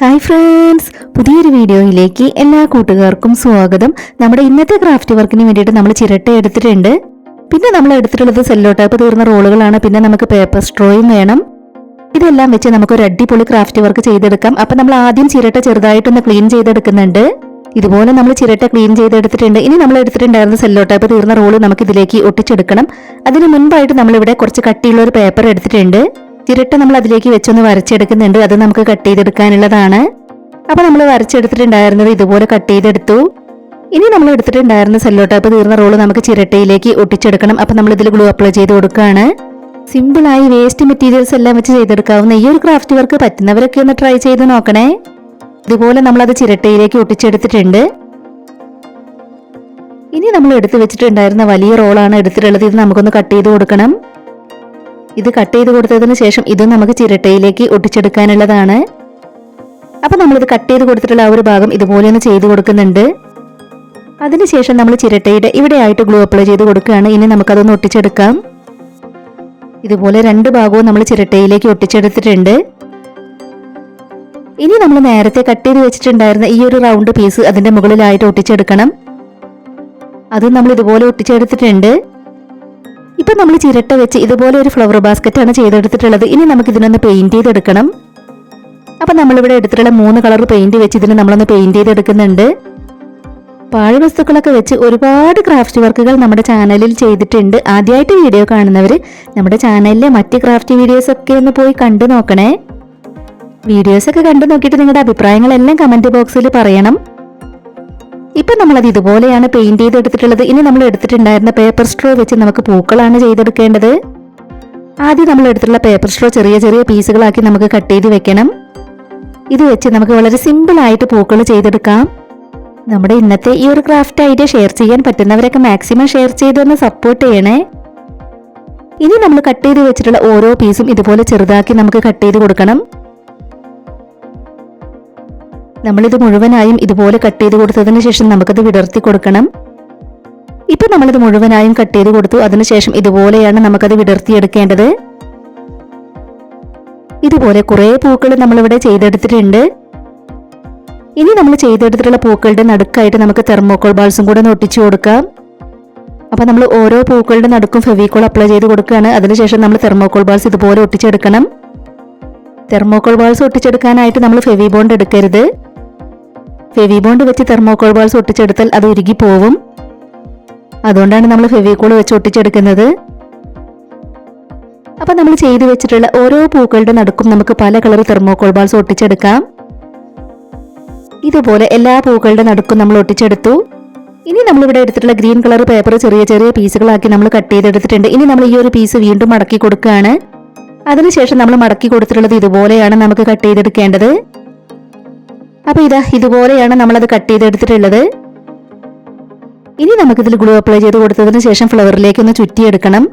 Hi friends പുതിയൊരു വീഡിയോയിലേക്ക് എല്ലാ കൂട്ടുകാർക്കും സ്വാഗതം. നമ്മുടെ ഇന്നത്തെ ക്രാഫ്റ്റ് വർക്കിന് വേണ്ടിയിട്ട് നമ്മൾ ചിരട്ട എടുത്തിട്ടുണ്ട്. പിന്നെ നമ്മൾ എടുത്തിട്ടുള്ളത് സെല്ലോ ടൈപ്പ് തീർന്ന റോളുകളാണ്. പിന്നെ നമുക്ക് പേപ്പർ സ്ട്രോയും വേണം. ഇതെല്ലാം വെച്ച് നമുക്ക് ഒരു അടിപൊളി ക്രാഫ്റ്റ് വർക്ക് ചെയ്തെടുക്കാം. അപ്പൊ നമ്മൾ ആദ്യം ചിരട്ട ചെറുതായിട്ടൊന്ന് ക്ലീൻ ചെയ്തെടുക്കുന്നുണ്ട്. ഇതുപോലെ നമ്മൾ ചിരട്ട ക്ലീൻ ചെയ്തെടുത്തിട്ടുണ്ട്. ഇനി നമ്മൾ എടുത്തിട്ടുണ്ടായിരുന്ന സെല്ലോ ടൈപ്പ് തീർന്ന റോൾ നമുക്ക് ഇതിലേക്ക് ഒട്ടിച്ചെടുക്കണം. അതിന് മുൻപായിട്ട് നമ്മളിവിടെ കുറച്ച് കട്ടിയുള്ള ഒരു പേപ്പർ എടുത്തിട്ടുണ്ട്. ചിരട്ട നമ്മൾ അതിലേക്ക് വെച്ചൊന്ന് വരച്ചെടുക്കുന്നുണ്ട്. അത് നമുക്ക് കട്ട് ചെയ്തെടുക്കാനുള്ളതാണ്. അപ്പൊ നമ്മൾ വരച്ചെടുത്തിട്ടുണ്ടായിരുന്നത് ഇതുപോലെ കട്ട് ചെയ്തെടുത്തു. ഇനി നമ്മൾ എടുത്തിട്ടുണ്ടായിരുന്ന സെല്ലോ ടൈപ്പ് തീർന്ന റോൾ നമുക്ക് ചിരട്ടയിലേക്ക് ഒട്ടിച്ചെടുക്കണം. അപ്പൊ നമ്മൾ ഇതിൽ ഗ്ലൂ അപ്ലൈ ചെയ്ത് കൊടുക്കുകയാണ്. സിമ്പിളായി വേസ്റ്റ് മെറ്റീരിയൽസ് എല്ലാം വെച്ച് ചെയ്തെടുക്കാവുന്ന ഈ ഒരു ക്രാഫ്റ്റ് വർക്ക് പറ്റുന്നവരൊക്കെ ഒന്ന് ട്രൈ ചെയ്ത് നോക്കണേ. ഇതുപോലെ നമ്മൾ അത് ചിരട്ടയിലേക്ക് ഒട്ടിച്ചെടുത്തിട്ടുണ്ട്. ഇനി നമ്മൾ എടുത്തു വെച്ചിട്ടുണ്ടായിരുന്ന വലിയ റോളാണ് എടുത്തിട്ടുള്ളത്. ഇത് നമുക്കൊന്ന് കട്ട് ചെയ്ത് കൊടുക്കണം. ഇത് കട്ട് ചെയ്ത് കൊടുത്തതിന് ശേഷം ഇത് നമുക്ക് ചിരട്ടയിലേക്ക് ഒട്ടിച്ചെടുക്കാനുള്ളതാണ്. അപ്പൊ നമ്മളിത് കട്ട് ചെയ്ത് കൊടുത്തിട്ടുള്ള ആ ഒരു ഭാഗം ഇതുപോലെ ഒന്ന് ചെയ്ത് കൊടുക്കുന്നുണ്ട്. അതിനുശേഷം നമ്മൾ ചിരട്ടയുടെ ഇവിടെ ആയിട്ട് ഗ്ലൂ അപ്ലൈ ചെയ്ത് കൊടുക്കുകയാണ്. ഇനി നമുക്കതൊന്ന് ഒട്ടിച്ചെടുക്കാം. ഇതുപോലെ രണ്ട് ഭാഗവും നമ്മൾ ചിരട്ടയിലേക്ക് ഒട്ടിച്ചെടുത്തിട്ടുണ്ട്. ഇനി നമ്മൾ നേരത്തെ കട്ട് ചെയ്ത് വെച്ചിട്ടുണ്ടായിരുന്ന ഈ ഒരു റൗണ്ട് പീസ് അതിന്റെ മുകളിലായിട്ട് ഒട്ടിച്ചെടുക്കണം. അത് നമ്മൾ ഇതുപോലെ ഒട്ടിച്ചെടുത്തിട്ടുണ്ട്. ഇപ്പൊ നമ്മൾ ചിരട്ട വെച്ച് ഇതുപോലെ ഒരു ഫ്ലവർ ബാസ്ക്കറ്റ് ആണ് ചെയ്തെടുത്തിട്ടുള്ളത്. ഇനി നമുക്ക് ഇതിനൊന്ന് പെയിന്റ് ചെയ്തെടുക്കണം. അപ്പൊ നമ്മളിവിടെ എടുത്തിട്ടുള്ള മൂന്ന് കളർ പെയിന്റ് വെച്ച് ഇതിന് നമ്മളൊന്ന് പെയിന്റ് ചെയ്തെടുക്കുന്നുണ്ട്. പാഴ്വസ്തുക്കളൊക്കെ വെച്ച് ഒരുപാട് ക്രാഫ്റ്റ് വർക്കുകൾ നമ്മുടെ ചാനലിൽ ചെയ്തിട്ടുണ്ട്. ആദ്യമായിട്ട് വീഡിയോ കാണുന്നവർ നമ്മുടെ ചാനലിലെ മറ്റ് ക്രാഫ്റ്റ് വീഡിയോസൊക്കെ ഒന്ന് പോയി കണ്ടു നോക്കണേ. വീഡിയോസൊക്കെ കണ്ടു നോക്കിയിട്ട് നിങ്ങളുടെ അഭിപ്രായങ്ങളെല്ലാം കമന്റ് ബോക്സിൽ പറയണം. ഇപ്പൊ നമ്മളത് ഇതുപോലെയാണ് പെയിന്റ് ചെയ്ത് എടുത്തിട്ടുള്ളത് ഇനി നമ്മൾ എടുത്തിട്ടുണ്ടായിരുന്ന പേപ്പർ സ്ട്രോ വെച്ച് നമുക്ക് പൂക്കളാണ് ചെയ്തെടുക്കേണ്ടത്. ആദ്യം നമ്മൾ എടുത്തിട്ടുള്ള പേപ്പർ സ്ട്രോ ചെറിയ ചെറിയ പീസുകളാക്കി നമുക്ക് കട്ട് ചെയ്ത് വെക്കണം. ഇത് വെച്ച് നമുക്ക് വളരെ സിമ്പിൾ ആയിട്ട് പൂക്കൾ ചെയ്തെടുക്കാം. നമ്മുടെ ഇന്നത്തെ ഈ ഒരു ക്രാഫ്റ്റ് ഐഡിയ ഷെയർ ചെയ്യാൻ പറ്റുന്നവരൊക്കെ മാക്സിമം ഷെയർ ചെയ്തൊന്ന് സപ്പോർട്ട് ചെയ്യണേ. ഇനി നമ്മൾ കട്ട് ചെയ്ത് വെച്ചിട്ടുള്ള ഓരോ പീസും ഇതുപോലെ ചെറുതാക്കി നമുക്ക് കട്ട് ചെയ്ത് കൊടുക്കണം. നമ്മളിത് മുഴുവനായും ഇതുപോലെ കട്ട് ചെയ്ത് കൊടുത്തതിന് ശേഷം നമുക്കത് വിടർത്തി കൊടുക്കണം. ഇപ്പൊ നമ്മളിത് മുഴുവനായും കട്ട് ചെയ്ത് കൊടുത്തു. അതിനുശേഷം ഇതുപോലെയാണ് നമുക്കത് വിടർത്തിയെടുക്കേണ്ടത്. ഇതുപോലെ കുറെ പൂക്കൾ നമ്മളിവിടെ ചെയ്തെടുത്തിട്ടുണ്ട്. ഇനി നമ്മൾ ചെയ്തെടുത്തിട്ടുള്ള പൂക്കളുടെ നടുക്കായിട്ട് നമുക്ക് തെർമോക്കോൾ ബാൾസും കൂടെ ഒട്ടിച്ചു കൊടുക്കാം. അപ്പൊ നമ്മൾ ഓരോ പൂക്കളുടെ നടുക്കും ഫെവിക്കോൾ അപ്ലൈ ചെയ്ത് കൊടുക്കുകയാണ്. അതിനുശേഷം നമ്മൾ തെർമോക്കോൾ ബാൾസ് ഇതുപോലെ ഒട്ടിച്ചെടുക്കണം. തെർമോക്കോൾ ബാൾസ് ഒട്ടിച്ചെടുക്കാനായിട്ട് നമ്മൾ ഫെവി ബോണ്ട് എടുക്കരുത്. ഫെവി ബോണ്ട് വെച്ച് തെർമോക്കോൾ ബോൾസ് ഒട്ടിച്ചെടുത്താൽ അത് ഉരുകി പോവും അതുകൊണ്ടാണ് നമ്മൾ ഫെവിക്കോൾ വെച്ച് ഒട്ടിച്ചെടുക്കുന്നത്. അപ്പൊ നമ്മൾ ചെയ്തു വെച്ചിട്ടുള്ള ഓരോ പൂക്കളുടെ നടുക്കും നമുക്ക് പല കളർ തെർമോക്കോൾ ബോൾസ് ഒട്ടിച്ചെടുക്കാം. ഇതുപോലെ എല്ലാ പൂക്കളുടെ നടുക്കും നമ്മൾ ഒട്ടിച്ചെടുത്തു. ഇനി നമ്മൾ ഇവിടെ എടുത്തിട്ടുള്ള ഗ്രീൻ കളർ പേപ്പർ ചെറിയ ചെറിയ പീസുകളാക്കി നമ്മൾ കട്ട് ചെയ്തെടുത്തിട്ടുണ്ട്. ഇനി നമ്മൾ ഈ ഒരു പീസ് വീണ്ടും മടക്കി കൊടുക്കുകയാണ്. അതിനുശേഷം നമ്മൾ മടക്കി കൊടുത്തിട്ടുള്ളത് ഇതുപോലെയാണ് നമുക്ക് കട്ട് ചെയ്തെടുക്കേണ്ടത്. അപ്പൊ ഇതാ ഇതുപോലെയാണ് നമ്മളത് കട്ട് ചെയ്തെടുത്തിട്ടുള്ളത്. ഇനി നമുക്കിതിൽ ഗ്ലൂ അപ്ലൈ ചെയ്ത് കൊടുത്തതിന് ശേഷം ഫ്ലവറിലേക്ക് ഒന്ന് ചുറ്റിയെടുക്കണം.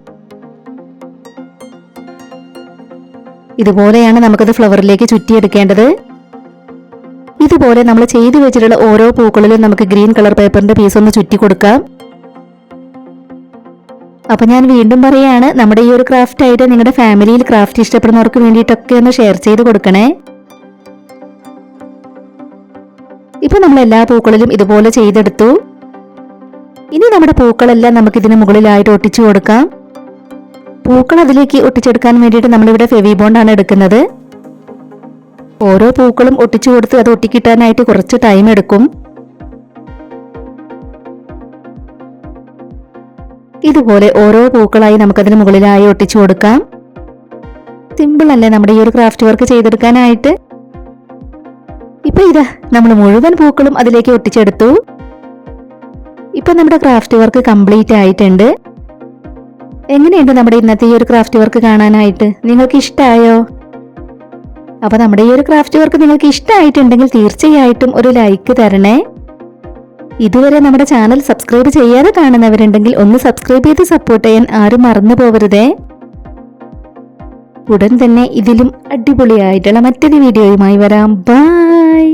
ഇതുപോലെയാണ് നമുക്കത് ഫ്ലവറിലേക്ക് ചുറ്റിയെടുക്കേണ്ടത്. ഇതുപോലെ നമ്മൾ ചെയ്തു വെച്ചിട്ടുള്ള ഓരോ പൂക്കളിലും നമുക്ക് ഗ്രീൻ കളർ പേപ്പറിന്റെ പീസ് ഒന്ന് ചുറ്റി കൊടുക്കാം. അപ്പൊ ഞാൻ വീണ്ടും പറയാണ് നമ്മുടെ ഈ ഒരു ക്രാഫ്റ്റ് ആയിട്ട് നിങ്ങളുടെ ഫാമിലിയിൽ ക്രാഫ്റ്റ് ഇഷ്ടപ്പെടുന്നവർക്ക് വേണ്ടിയിട്ടൊക്കെ ഒന്ന് ഷെയർ ചെയ്ത് കൊടുക്കണേ. ഇപ്പൊ നമ്മൾ എല്ലാ പൂക്കളിലും ഇതുപോലെ ചെയ്തെടുത്തു. ഇനി നമ്മുടെ പൂക്കളെല്ലാം നമുക്ക് ഇതിന് മുകളിലായിട്ട് ഒട്ടിച്ചു കൊടുക്കാം. പൂക്കൾ അതിലേക്ക് ഒട്ടിച്ചെടുക്കാൻ വേണ്ടിയിട്ട് നമ്മളിവിടെ ഫെവി ബോണ്ടാണ് എടുക്കുന്നത്. ഓരോ പൂക്കളും ഒട്ടിച്ചു കൊടുത്ത് അത് ഒട്ടിക്കിട്ടാനായിട്ട് കുറച്ച് ടൈം എടുക്കും. ഇതുപോലെ ഓരോ പൂക്കളായി നമുക്കതിന് മുകളിലായി ഒട്ടിച്ചു കൊടുക്കാം. സിമ്പിൾ അല്ലേ നമ്മുടെ ഈ ഒരു ക്രാഫ്റ്റ് വർക്ക് ചെയ്തെടുക്കാനായിട്ട്? ഇപ്പൊ ഇത് നമ്മൾ മുഴുവൻ പൂക്കളും അതിലേക്ക് ഒട്ടിച്ചെടുത്തു. ഇപ്പൊ നമ്മുടെ ക്രാഫ്റ്റ് വർക്ക് കംപ്ലീറ്റ് ആയിട്ടുണ്ട്. എങ്ങനെയുണ്ട് നമ്മുടെ ഇന്നത്തെ ഈ ഒരു ക്രാഫ്റ്റ് വർക്ക് കാണാനായിട്ട്? നിങ്ങൾക്ക് ഇഷ്ടമായോ അപ്പൊ നമ്മുടെ ഈ ഒരു ക്രാഫ്റ്റ് വർക്ക് നിങ്ങൾക്ക് ഇഷ്ടമായിട്ടുണ്ടെങ്കിൽ തീർച്ചയായിട്ടും ഒരു ലൈക്ക് തരണേ. ഇതുവരെ നമ്മുടെ ചാനൽ സബ്സ്ക്രൈബ് ചെയ്യാതെ കാണുന്നവരുണ്ടെങ്കിൽ ഒന്ന് സബ്സ്ക്രൈബ് ചെയ്ത് സപ്പോർട്ട് ചെയ്യാൻ ആരും മറന്നു പോകരുതേ ഉടൻ തന്നെ ഇതിലും അടിപൊളിയായിട്ടുള്ള മറ്റൊരു വീഡിയോയുമായി വരാം. ബൈ ಬಾಯ್